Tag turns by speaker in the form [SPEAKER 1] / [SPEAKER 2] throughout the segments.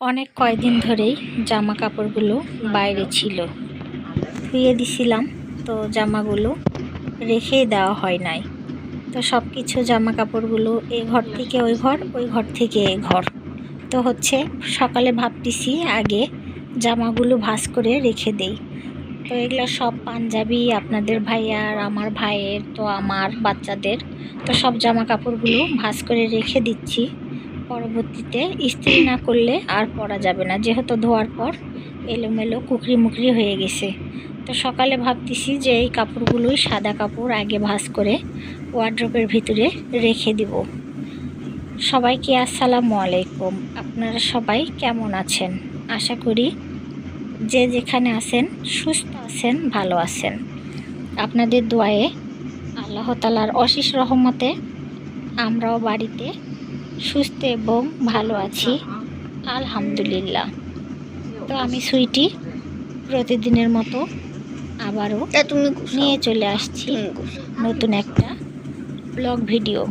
[SPEAKER 1] অনেক কয়দিন ধরেই জামা কাপড়গুলো বাইরে ছিল। ধুয়ে দিছিলাম, তো জামাগুলো রেখেই দেওয়া হয় নাই। তো সব কিছু জামা কাপড়গুলো এ ঘর থেকে ওই ঘর ওই ঘর থেকে এ ঘর। তো হচ্ছে সকালে ভাবতেছি আগে জামাগুলো ভাঁজ করে রেখে দেই। তো এগুলো সব পাঞ্জাবি, আপনাদের ভাইয়ার, আমার ভাইয়ের, তো আমার বাচ্চাদের। তো সব জামা কাপড়গুলো ভাঁজ করে রেখে দিচ্ছি। পরবর্তীতে ইস্ত্রি না করলে আর পরা যাবে না, যেহেতু ধোয়ার পর এলোমেলো কুকরি মুকরি হয়ে গেছে। তো সকালে ভাবতেছি যে এই কাপড়গুলোই সাদা কাপড় আগে ভাঁজ করে ওয়ার্ড্রপের ভিতরে রেখে দিব। সবাইকে আসসালামু আলাইকুম। আপনারা সবাই কেমন আছেন? আশা করি যে যেখানে আছেন, সুস্থ আছেন, ভালো আছেন। আপনাদের দোয়ায়ে আল্লাহ তালার অশেষ রহমতে আমরাও বাড়িতে সুস্থ এবং ভালো আছি। আলহামদুলিল্লাহ। তো আমি সুইটি প্রতিদিনের মতো আবারও
[SPEAKER 2] তুমি
[SPEAKER 1] নিয়ে চলে আসছি। নতুন একটা ব্লগ ভিডিও।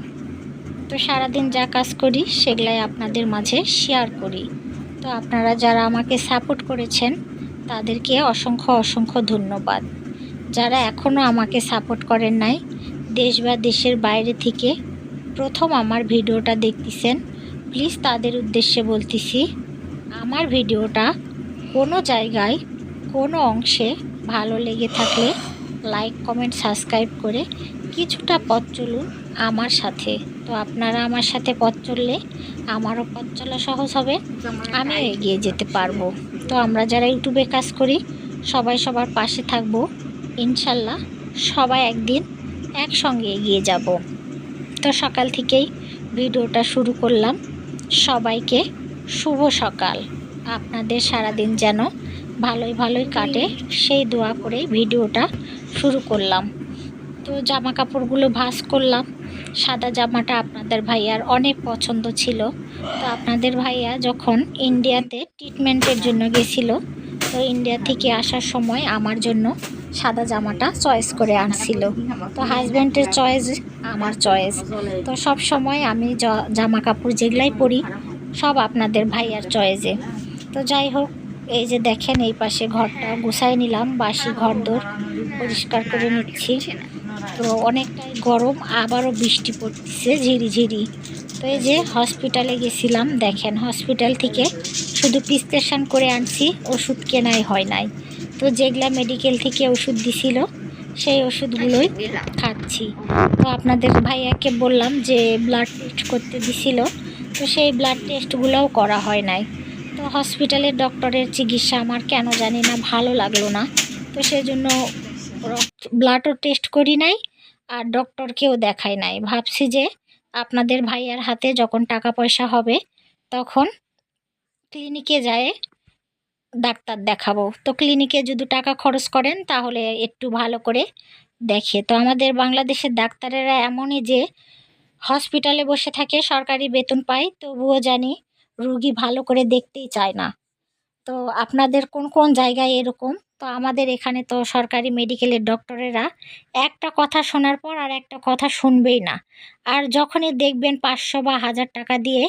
[SPEAKER 1] তো সারাদিন যা কাজ করি সেগুলাই আপনাদের মাঝে শেয়ার করি। তো আপনারা যারা আমাকে সাপোর্ট করেছেন তাদেরকে অসংখ্য অসংখ্য ধন্যবাদ। যারা এখনও আমাকে সাপোর্ট করেন নাই দেশ বা দেশের বাইরে থেকে প্রথম আমার ভিডিওটা দেখতেছেন প্লিজ তাদের উদ্দেশ্যে বলতেছি, আমার ভিডিওটা কোনো জায়গায়, কোনো অংশে ভালো লেগে থাকলে লাইক কমেন্ট সাবস্ক্রাইব করে কিছুটা পথ চলুন আমার সাথে। তো আপনারা আমার সাথে পথ চললে আমারও পথ চলা সহজ হবে আমিও এগিয়ে যেতে পারব। তো আমরা যারা ইউটিউবে কাজ করি, সবাই সবার পাশে থাকব, ইনশাল্লাহ সবাই একদিন একসঙ্গে এগিয়ে যাব। তো সকাল থেকেই ভিডিওটা শুরু করলাম। সবাইকে শুভ সকাল। আপনাদের সারাদিন যেন ভালোই ভালোই কাটে, সেই দোয়া করে ভিডিওটা শুরু করলাম। তো জামা কাপড়গুলো ভাঁজ করলাম। সাদা জামাটা আপনাদের ভাইয়ার অনেক পছন্দ ছিল। তো আপনাদের ভাইয়া যখন ইন্ডিয়াতে ট্রিটমেন্টের জন্য গেছিল, তো ইন্ডিয়া থেকে আসার সময় আমার জন্য সাদা জামাটা চয়েস করে আনছিল। তো হাজব্যান্ডের চয়েস আমার চয়েস তো সব সময় আমি জামা কাপড় যেগুলাই পরি, সব আপনাদের ভাইয়ার চয়েসে তো যাই হোক, এই যে দেখেন এই পাশে ঘরটা, গুছাই নিলাম, বাসি ঘর দোর পরিষ্কার করে নিচ্ছি। তো অনেকটাই গরম, আবারও বৃষ্টি পড়তেছে ঝিরি ঝিরি। তো এই যে হসপিটালে গেছিলাম, দেখেন হসপিটাল থেকে শুধু প্রিসক্রিপশান করে আনছি, ওষুধ কেনাই হয় নাই। তো যেগুলা মেডিকেল থেকে ওষুধ দিছিল, সেই ওষুধগুলোই খাচ্ছি। তো আপনাদের ভাইয়াকে বললাম যে ব্লাড টেস্ট করতে দিছিল, তো সেই ব্লাড টেস্টগুলোও করা হয় নাই। তো হসপিটালের ডক্টরের চিকিৎসা আমার কেন জানি না, ভালো লাগল না। তো সেই সেজন্য ব্লাডও টেস্ট করি নাই, আর ডক্টরকেও দেখাই নাই। ভাবছি যে আপনাদের ভাইয়ার হাতে যখন টাকা পয়সা হবে, তখন ক্লিনিকে যায় ডাক্তার দেখাবো। তো ক্লিনিকে যদি টাকা খরচ করেন, তাহলে একটু ভালো করে দেখে। তো আমাদের বাংলাদেশের ডাক্তারেরা এমনই যে, হসপিটালে বসে থাকে, সরকারি বেতন পায়, তবুও জানি রুগী ভালো করে দেখতেই চায় না। তো আপনাদের কোন কোন জায়গায় এরকম? তো আমাদের এখানে তো সরকারি মেডিকেলের ডক্টরেরা একটা কথা শোনার পর আর একটা কথা শুনবেই না। আর যখনই দেখবেন পাঁচশো বা হাজার টাকা দিয়ে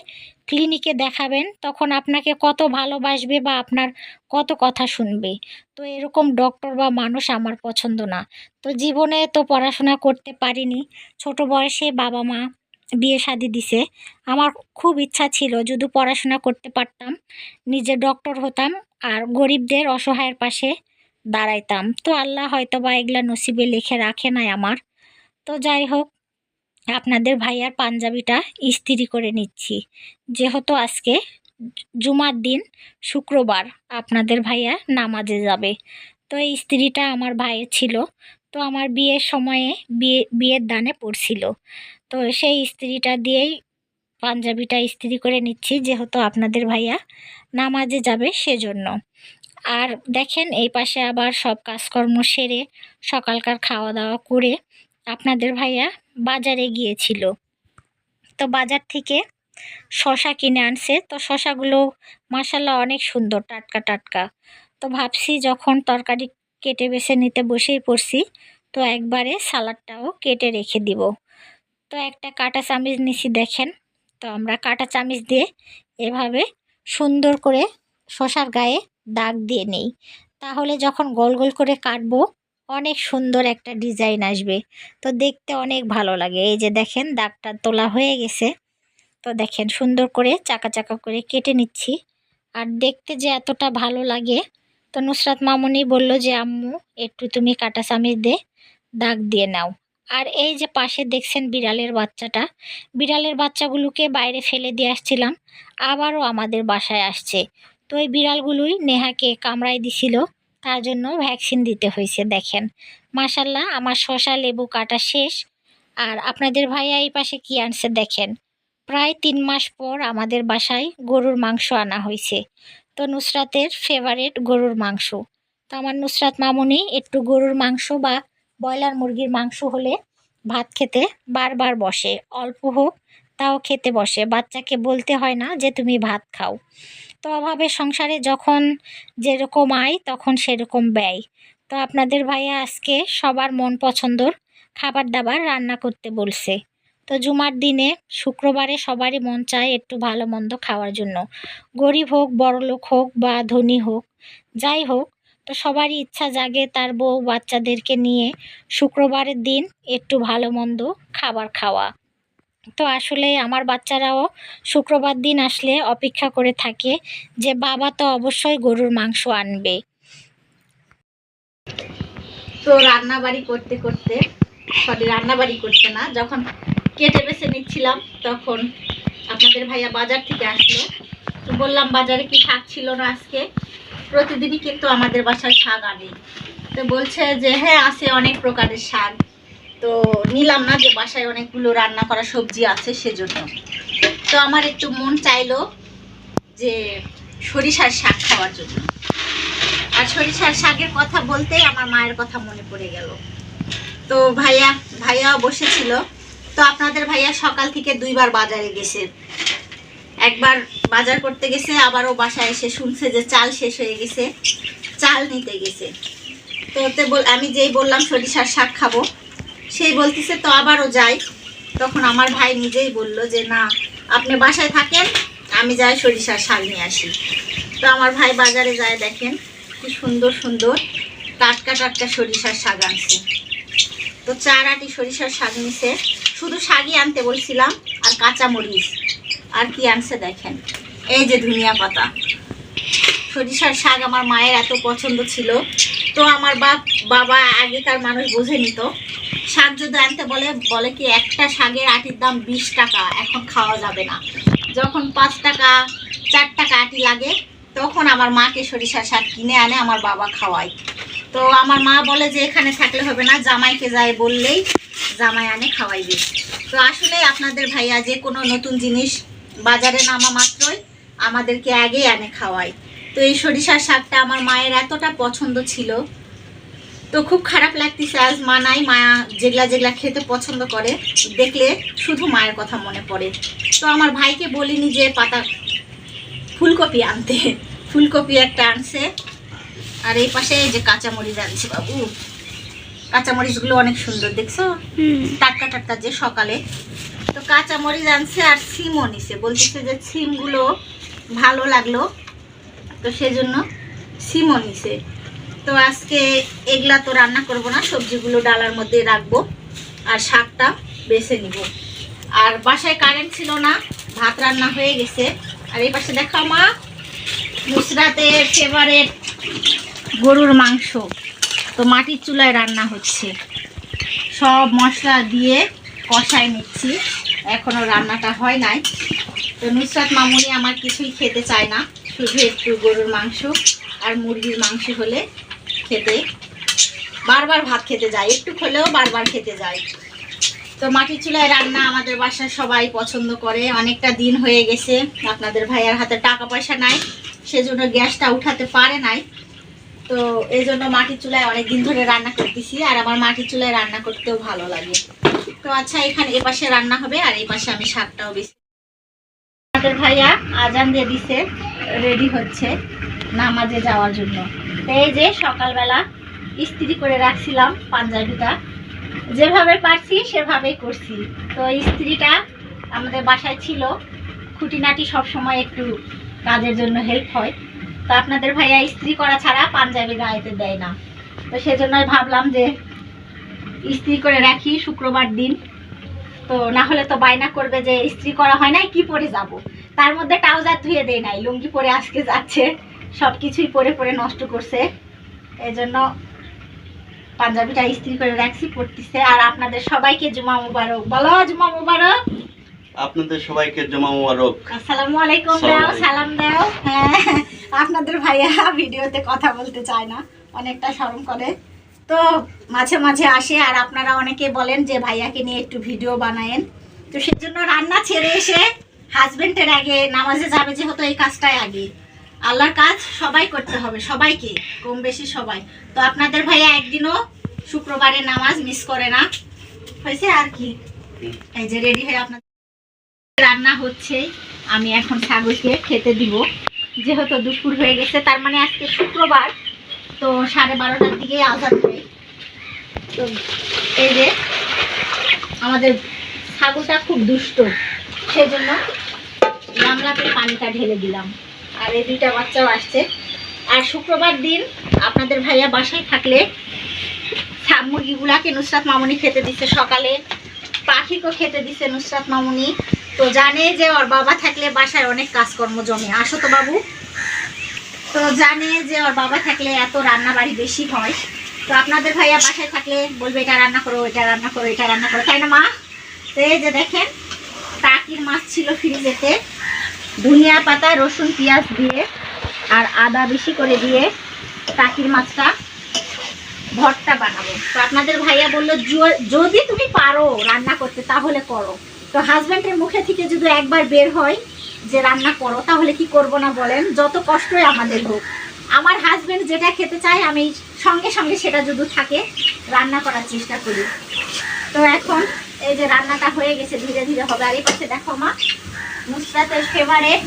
[SPEAKER 1] ক্লিনিকে দেখাবেন, তখন আপনাকে কত ভালোবাসবে বা আপনার কত কথা শুনবে। তো এরকম ডক্টর বা মানুষ আমার পছন্দ না। তো জীবনে তো পড়াশোনা করতে পারিনি। ছোট বয়সে বাবা মা বিয়ে শাদি দিছে। আমার খুব ইচ্ছা ছিল যদি পড়াশোনা করতে পারতাম, নিজে ডক্টর হতাম আর গরিবদের অসহায়ের পাশে দাঁড়াইতাম। তো আল্লাহ হয়তো বা এগুলা নসিবে লিখে রাখে নাই আমার। তো যাই হোক, আপনাদের ভাইয়ার পাঞ্জাবিটা ইস্ত্রি করে নিচ্ছি। যেহেতু আজকে জুমার দিন, শুক্রবার আপনাদের ভাইয়া নামাজে যাবে। তো এই স্ত্রীটা আমার ভাইয়ের ছিল। তো আমার বিয়ের সময়ে বিয়ে, বিয়ের দানে পড়ছিল। তো সেই স্ত্রীটা দিয়েই পাঞ্জাবিটা ইস্ত্রি করে নিচ্ছি, যেহেতু আপনাদের ভাইয়া নামাজে যাবে সেজন্য। আর দেখেন, এই পাশে আবার সব কাজকর্ম সেরে সকালকার খাওয়া দাওয়া করে আপনাদের ভাইয়া বাজারে গিয়েছিল। তো বাজার থেকে শশা কিনে আনছে। তো শশাগুলো মাসাল্লাহ অনেক সুন্দর, টাটকা টাটকা। তো ভাবছি যখন তরকারি কেটে বেছে নিতে বসেই পড়ছি, তো একবারে সালাডটাও কেটে রেখে দিব। তো একটা কাঁটা চামিচ নিছি, দেখেন। তো আমরা কাঁটা চামিচ দিয়ে এভাবে সুন্দর করে শশার গায়ে দাগ দিয়ে নেই। তাহলে যখন গোল গোল করে কাটবো, অনেক সুন্দর একটা ডিজাইন আসবে। তো দেখতে অনেক ভালো লাগে। এই যে দেখেন, দাগটা তোলা হয়ে গেছে। তো দেখেন, সুন্দর করে চাকা চাকা করে কেটে নিচ্ছি। আর দেখতে যে এতটা ভালো লাগে, তো নুসরাত মামুনি বলল যে, আম্মু, একটু তুমি কাটা চামিচ দিয়ে দাগ দিয়ে নাও। আর এই যে পাশে দেখছেন বিড়ালের বাচ্চাটা, বিড়ালের বাচ্চাগুলোকে বাইরে ফেলে দিয়ে আসছিলাম, আবারও আমাদের বাসায় আসছে। তো এই বিড়ালগুলোই নেহাকে কামড়াই দিছিল, তার জন্য ভ্যাকসিন দিতে হয়েছে, দেখেন। মাশাল্লাহ, আমার শশা, লেবু কাটা শেষ। আর আপনাদের ভাইয়া এই পাশে কি আনছে দেখেন। প্রায় তিন মাস পর আমাদের বাসায় গরুর মাংস আনা হয়েছে। তো নুসরাতের ফেভারেট গরুর মাংস। তো আমার নুসরাত মামুনি একটু গরুর মাংস বা ব্রয়লার মুরগির মাংস হলে ভাত খেতে বারবার বসে। অল্প হোক, তাও খেতে বসে। বাচ্চাকে বলতে হয় না যে, তুমি ভাত খাও। তো অভাবে সংসারে যখন যেরকম আয়, তখন সেরকম ব্যয়। তো আপনাদের ভাইয়া আজকে সবার মন পছন্দর খাবার দাবার রান্না করতে বলছে। তো জুমার দিনে শুক্রবারে সবারই মন চায় একটু ভালো মন্দ খাওয়ার জন্য। গরিব হোক, বড়লোক হোক বা ধনী হোক, যাই হোক তো সবারই ইচ্ছা জাগে তার বউ বাচ্চাদেরকে নিয়ে শুক্রবারের দিন একটু ভালো মন্দ খাবার খাওয়া। তো আসলে আমার বাচ্চারাও শুক্রবার দিন আসলে অপেক্ষা করে থাকে যে বাবা তো অবশ্যই গরুর মাংস আনবে।
[SPEAKER 2] তো রান্না বাড়ি করতে করতে, সরি রান্না বাড়ি করতে না, যখন কেটে বেছে নিচ্ছিলাম তখন আপনাদের ভাইয়া বাজার থেকে আসলো। তো বললাম বাজারে কি শাক ছিল না আজকে? প্রতিদিনই কিন্তু আমাদের বাসায় শাক আনে। তো বলছে যে হ্যাঁ আছে অনেক প্রকারের শাক। তো নিলাম না যে বাসায় অনেকগুলো রান্না করা সবজি আছে সেজন্য। তো আমার একটু মন চাইলো যে সরিষার শাক খাওয়ার জন্য। আর সরিষার শাকের কথা বলতেই আমার মায়ের কথা মনে পড়ে গেল। তো ভাইয়া, ভাইয়াও বসেছিল। তো আপনাদের ভাইয়া সকাল থেকে দুইবার বাজারে গেছে। একবার বাজার করতে গেছে, আবারও বাসায় এসে শুনছে যে চাল শেষ হয়ে গেছে, চাল নিতে গেছে। তো ওতে বল, আমি যেই বললাম সরিষার শাক খাব, সেই বলতেছে, তো আবারও যাই। তখন আমার ভাই নিজেই বলল যে, না, আপনি বাসায় থাকেন, আমি যাই সরিষার শাক নিয়ে আসি। তো আমার ভাই বাজারে যায়, দেখেন কি সুন্দর সুন্দর টাটকা টাটকা সরিষার শাক আনছে। তো চার আটি সরিষার শাক নিছে। শুধু শাকই আনতে বলছিলাম, আর কাঁচা মরিচ আর কি আনছে দেখেন? এই যে ধনিয়া পাতা। সরিষার শাক আমার মায়ের এত পছন্দ ছিল। তো আমার বাপ, বাবা আগেকার মানুষ বোঝে নিত। শাক যদি আনতে বলে বলে কি একটা শাকের আটির দাম বিশ টাকা, এখন খাওয়া যাবে না। যখন পাঁচ টাকা, চার টাকা আটি লাগে, তখন আমার মাকে সরিষার শাক কিনে আনে, আমার বাবা খাওয়ায়। তো আমার মা বলে যে এখানে থাকলে হবে না, জামাইকে যায় বললেই জামাই আনে খাওয়াইবে তো আসলে আপনাদের ভাইয়া যে কোনো নতুন জিনিস বাজারে নামা মাত্রই আমাদেরকে আগেই আনে খাওয়ায়। তো এই সরিষার শাকটা আমার মায়ের এতটা পছন্দ ছিল। তো খুব খারাপ লাগতেছে আজ মা নাই মা যেগুলা যেগুলা খেতে পছন্দ করে দেখলে শুধু মায়ের কথা মনে পড়ে। তো আমার ভাইকে বলিনি যে পাতা ফুলকপি আনতে ফুলকপি একটা আনছে। আর এই পাশে যে কাঁচামরিচ আনছে বাবু কাঁচামরিচগুলো অনেক সুন্দর দেখছ? টাটকা টাটকা যে সকালে তো কাঁচামরিচ আনছে আর সিমও নিছে বলতেছে যে সিমগুলো ভালো লাগল। তো সেজন্য সিমও নিছে তো আজকে এগুলা তো রান্না করব না, সবজিগুলো ডালার মধ্যে রাখব আর শাকটা বেছে নিব। আর বাসায় কারেন্ট ছিল না, ভাত রান্না হয়ে গেছে। আর এই পাশে দেখো মা, নুসরাতের ফেভারেট গরুর মাংস। তো মাটির চুলায় রান্না হচ্ছে। সব মশলা দিয়ে কষায় নিচ্ছি। এখনও রান্নাটা হয় নাই। তো নুসরাত মামুনি আমার কিছুই খেতে চায় না, শুধু একটু গরুর মাংস আর মুরগির মাংস হলে খেতে। বারবার ভাত খেতে যায়, একটু হলেও বারবার খেতে যায়। তো মাটির চুলায় রান্না আমাদের বাসায় সবাই পছন্দ করে, অনেকটা দিন হয়ে গেছে, আপনাদের ভাইয়ার হাতে টাকা পয়সা নাই, সেজন্য গ্যাসটা উঠাতে পারে নাই। তো এই জন্য মাটির চুলায় অনেক দিন ধরে রান্না করতেছি, আর আমার মাটির চুলায় রান্না করতেও ভালো লাগে। তো আচ্ছা এখানে এ পাশে রান্না হবে আর এই পাশে আমি শাকটাও বেশি। আমাদের ভাইয়া আজান দিয়ে দিছে রেডি হচ্ছে নামাজে যাওয়ার জন্য। এই যে সকালবেলা ইস্ত্রি করে রাখছিলাম পাঞ্জাবিটা। যেভাবে পারছি, সেভাবেই করছি। তো ইস্ত্রিটা আমাদের বাসায় ছিল। খুঁটিনাটি সব সময় একটু কাজের জন্য হেল্প হয়। তো আপনাদের ভাইয়া ইস্ত্রি করা ছাড়া পাঞ্জাবি গায়েতে দেয় না। তো সেজন্যই ভাবলাম যে ইস্ত্রি করে রাখি শুক্রবার দিন। তো না হলে তো বায়না করবে যে ইস্ত্রি করা হয় নাই কি পরে যাব? তার মধ্যে ট্রাউজার ধুয়ে দেয় নাই লুঙ্গি পরে আজকে যাচ্ছে সব কিছুই পরে পরে নষ্ট করছে। এই জন্য পাঞ্জাবিটা ইস্ত্রি করে রাখছি পড়তেছে আর আপনাদের সবাইকে জুমা মুবারক। বলো জুমা মুবারক।
[SPEAKER 3] আপনাদের সবাইকে জমা মোবারক।
[SPEAKER 2] আসসালামু আলাইকুম দাও সালাম দাও। হ্যাঁ আপনাদের ভাইয়া ভিডিওতে কথা বলতে চায় না অনেকটা শরম করে। তো মাঝে মাঝে আসে আর আপনারা অনেকে বলেন যে ভাইয়াকে নিয়ে একটু ভিডিও বানায়েন। তো সেজন্য রান্না ছেড়ে এসে হাজবেন্ডের আগে নামাজে যাবে যেহেতু এই কাজটাই আগে। আল্লাহর কাজ সবাই করতে হবে সবাইকে কম বেশি সবাই। তো আপনাদের ভাইয়া একদিনও শুক্রবারে নামাজ মিস করে না। হয়েছে আর কি? এই যে রেডি হয়ে আপনাদের রান্না হচ্ছে আমি এখন ছাগলকে খেতে দিব। যেহেতু দুপুর হয়ে গেছে তার মানে আজকে শুক্রবার। তো সাড়ে বারোটার দিকে আজাদ হবে তো এই যে আমাদের ছাগলটা খুব দুষ্ট, সেজন্য গামলাতে পানিটা ঢেলে দিলাম। আর এই দুইটা বাচ্চাও আসছে। আর শুক্রবার দিন আপনাদের ভাইয়া বাসায় থাকলে মুরগিগুলাকে নুসরাত মামুনি খেতে দিচ্ছে সকালে। পাখিকেও খেতে দিচ্ছে নুসরাত মামুনি। তো জানে যে ওর বাবা থাকলে বাসায় অনেক কাজকর্ম জমে। আসো তো বাবু। তো জানে যে ওর বাবা থাকলে এত রান্না বাড়ি বেশি হয়। তো আপনাদের ভাইয়া বাসায় থাকলে বলবে, এটা রান্না করো, এটা রান্না করো, এটা রান্না করো। তাই না মা, তো এই যে দেখেন টাকির মাছ ছিল ফ্রিজেতে। ধনিয়া পাতা, রসুন, পেঁয়াজ দিয়ে আর আদা বেশি করে দিয়ে টাকির মাছটা ভর্তা বানাবো। তো আপনাদের ভাইয়া বলল, "জ- যদি তুমি পারো রান্না করতে, তাহলে করো। তো হাজব্যান্ডের মুখে থেকে যদি একবার বের হয় যে রান্না করো, তাহলে কি করব না বলেন? যত কষ্টই আমাদের হোক। আমার হাজব্যান্ড যেটা খেতে চায়, আমি সঙ্গে সঙ্গে সেটা যদি থাকে, রান্না করার চেষ্টা করি। তো এখন এই যে রান্নাটা হয়ে গেছে, ধীরে ধীরে হবে। আর এই পাশে দেখো মা, নুসরাতের ফেভারেট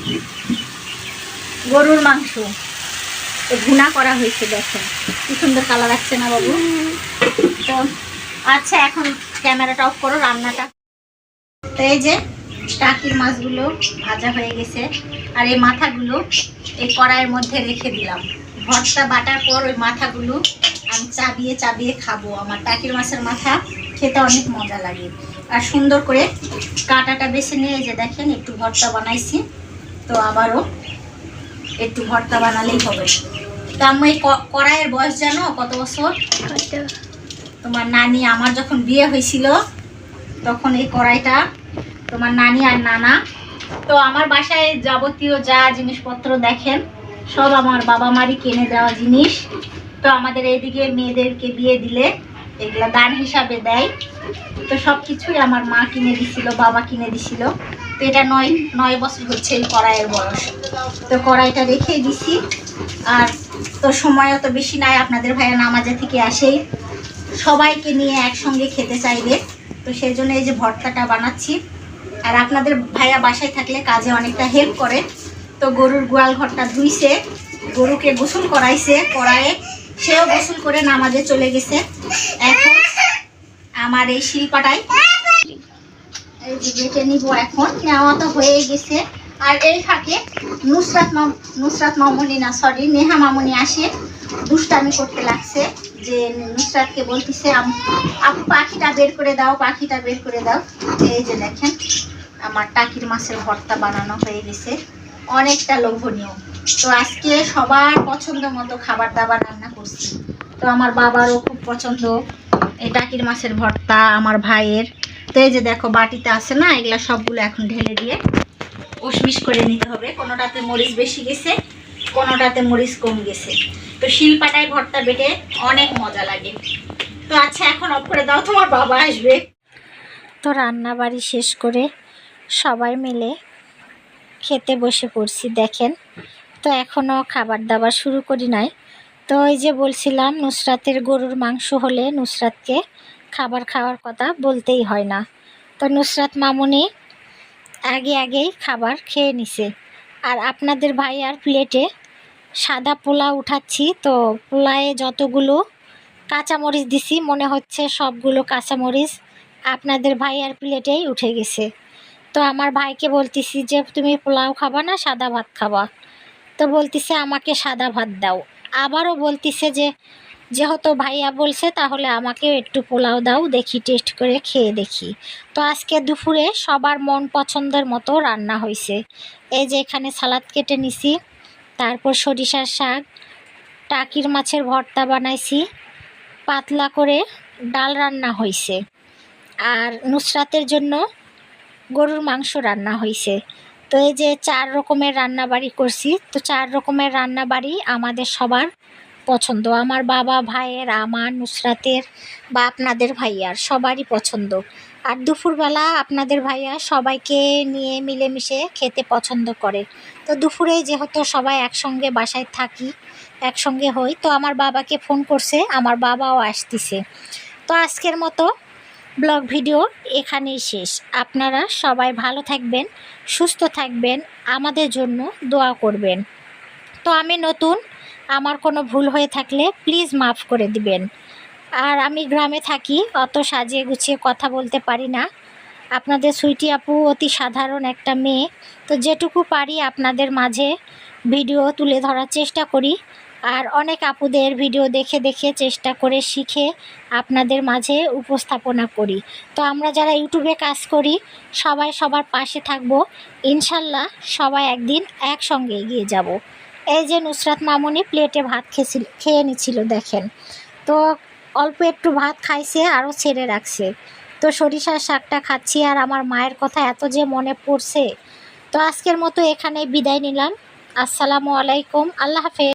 [SPEAKER 2] গরুর মাংস। ভুনা করা হয়েছে, দেখেন। কি সুন্দর কালার আসছে না বাবু? তো আচ্ছা এখন ক্যামেরাটা অফ করো, রান্নাটা। তো এই যে টাকির মাছগুলো ভাজা হয়ে গেছে আর এই মাথাগুলো এই কড়াইয়ের মধ্যে রেখে দিলাম। ভর্তা বাটার পর ওই মাথাগুলো আমি চাবিয়ে চাবিয়ে খাব। আমার টাকির মাছের মাথা খেতে অনেক মজা লাগে। আর সুন্দর করে কাটাটা বেছে নিয়ে যে দেখেন একটু ভর্তা বানাইছি। তো আবারও একটু ভর্তা বানালেই হবে। তো আমি কড়াইয়ের বয়স জানো? কত বছর? তোমার নানি আমার যখন বিয়ে হয়েছিল তখন এই কড়াইটা তোমার নানি আর নানা। তো আমার বাসায় যাবতীয় যা জিনিসপত্র দেখেন, সব আমার বাবা মারই কিনে দেওয়া জিনিস। তো আমাদের এইদিকে মেয়েদেরকে বিয়ে দিলে এগুলো দান হিসাবে দেয়। তো সব কিছুই আমার মা কিনে দিছিল, বাবা কিনে দিছিল। তো এটা নয় নয় বছর হচ্ছে এই কড়াইয়ের বয়স। তো কড়াইটা রেখে দিছি। আর তো সময়ও তো বেশি নাই, আপনাদের ভাইয়া নামাজে থেকে আসেই। সবাইকে নিয়ে একসঙ্গে খেতে চাইবে। তো সেই জন্য এই যে ভর্তাটা বানাচ্ছি। আর আপনাদের ভাইয়া বাসায় থাকলে কাজে অনেকটা হেল্প করে। তো গরুর গোয়াল ঘরটা ধুইছে, গরুকে গোসল করাইছে কড়াইয়ে সেও গোসল করে নামাজে চলে গেছে। এখন আমার এই শিল্পাটাই বেটে নিব এখন, নেওয়া তো হয়ে গেছে। আর এই ফাঁকে নুসরাত নুসরাত মামুনি না সরি নেহা মামুনি আসে, দুষ্টামি করতে লাগছে। যে নুসরাতকে বলতেছে আপু, পাখিটা বের করে দাও, পাখিটা বের করে দাও। এই যে দেখেন আমার টাকির মাছের ভর্তা বানানো হয়ে গেছে। অনেকটা লোভনীয়। তো আজকে সবার পছন্দ মতো খাবার দাবার রান্না করছি। তো আমার বাবারও খুব পছন্দ এই টাকির মাছের ভর্তা, আমার ভাইয়ের। তো এই যে দেখো, বাটিতে আছে না, এগুলা সবগুলো এখন ঢেলে দিয়ে উসমিস করে নিতে হবে। কোনোটাতে মরিচ বেশি গেছে, কোনোটাতে মরিচ কম গেছে। তো শিলপাটায় ভর্তা বেটে অনেক মজা লাগে। তো আচ্ছা এখন অফ করে দাও, তোমার বাবা আসবে।
[SPEAKER 1] তো রান্না বাড়ি শেষ করে সবাই মিলে খেতে বসে পড়ছি, দেখেন। তো এখনও খাবার দাবার শুরু করি নাই। তো ওই যে বলছিলাম, নুসরাতের গরুর মাংস হলে নুসরাতকে খাবার খাওয়ার কথা বলতেই হয় না। তো নুসরাত মামুনি আগে আগেই খাবার খেয়ে নিছে। আর আপনাদের ভাই আর প্লেটে সাদা পোলা উঠাচ্ছি, তো পোলায়ে যতগুলো কাঁচামরিচ দিছি, মনে হচ্ছে সবগুলো কাঁচামরিচ আপনাদের ভাই আর প্লেটেই উঠে গেছে। তো আমার ভাইকে বলতেছি যে, তুমি পোলাও খাবা না, সাদা ভাত খাবা? তো বলতিছে, আমাকে সাদা ভাত দাও। আবারও বলতিছে যে, যেহেতু ভাইয়া বলছে, তাহলে আমাকেও একটু পোলাও দাও, দেখি, টেস্ট করে খেয়ে দেখি। তো আজকে দুপুরে সবার মন পছন্দের মতো রান্না হয়েছে এই যে এখানে সালাদ কেটে নিছি, তারপর সরিষার শাক, টাকির মাছের ভর্তা বানাইছি, পাতলা করে ডাল রান্না হয়েছে আর নুসরাতের জন্য গরুর মাংস রান্না হয়েছে তো এই যে চার রকমের রান্না বাড়ি করছি, তো চার রকমের রান্না বাড়ি আমাদের সবার পছন্দ। আমার বাবা, ভাইয়ের, আমার, নুসরাতের বা আপনাদের ভাইয়ার সবারই পছন্দ। আর দুপুরবেলা আপনাদের ভাইয়া সবাইকে নিয়ে মিলেমিশে খেতে পছন্দ করে। তো দুপুরে যেহেতু সবাই একসঙ্গে বাসায় থাকি, একসঙ্গে হই, তো আমার বাবাকে ফোন করছে, আমার বাবাও আসতিছে। তো আজকের মতো ব্লগ ভিডিও এখানেই শেষ। আপনারা সবাই ভালো থাকবেন, সুস্থ থাকবেন, আমাদের জন্য দোয়া করবেন। তো আমি নতুন, আমার কোনো ভুল হয়ে থাকলে প্লিজ মাফ করে দিবেন। আর আমি গ্রামে থাকি, অত সাজিয়ে গুছিয়ে কথা বলতে পারি না। আপনাদের সুইটি আপু অতি সাধারণ একটা মেয়ে। তো যেটুকু পারি আপনাদের মাঝে ভিডিও তুলে ধরার চেষ্টা করি। আর অনেক আপুদের ভিডিও দেখে দেখে চেষ্টা করে শিখে আপনাদের মাঝে উপস্থাপনা করি। তো আমরা যারা ইউটিউবে কাজ করি, সবাই সবার পাশে থাকব। ইনশাল্লাহ সবাই একদিন একসঙ্গে এগিয়ে যাব। এই যে নুসরাত মামুনি প্লেটে ভাত খেয়েছিল খেয়ে নিছিল, দেখেন। তো অল্প একটু ভাত খাইছে, আরও ছেড়ে রাখছে। তো সরিষার শাকটা খাচ্ছি আর আমার মায়ের কথা এত যে মনে পড়ছে। তো আজকের মতো এখানে বিদায় নিলাম। আসসালামু আলাইকুম, আল্লাহ হাফেজ।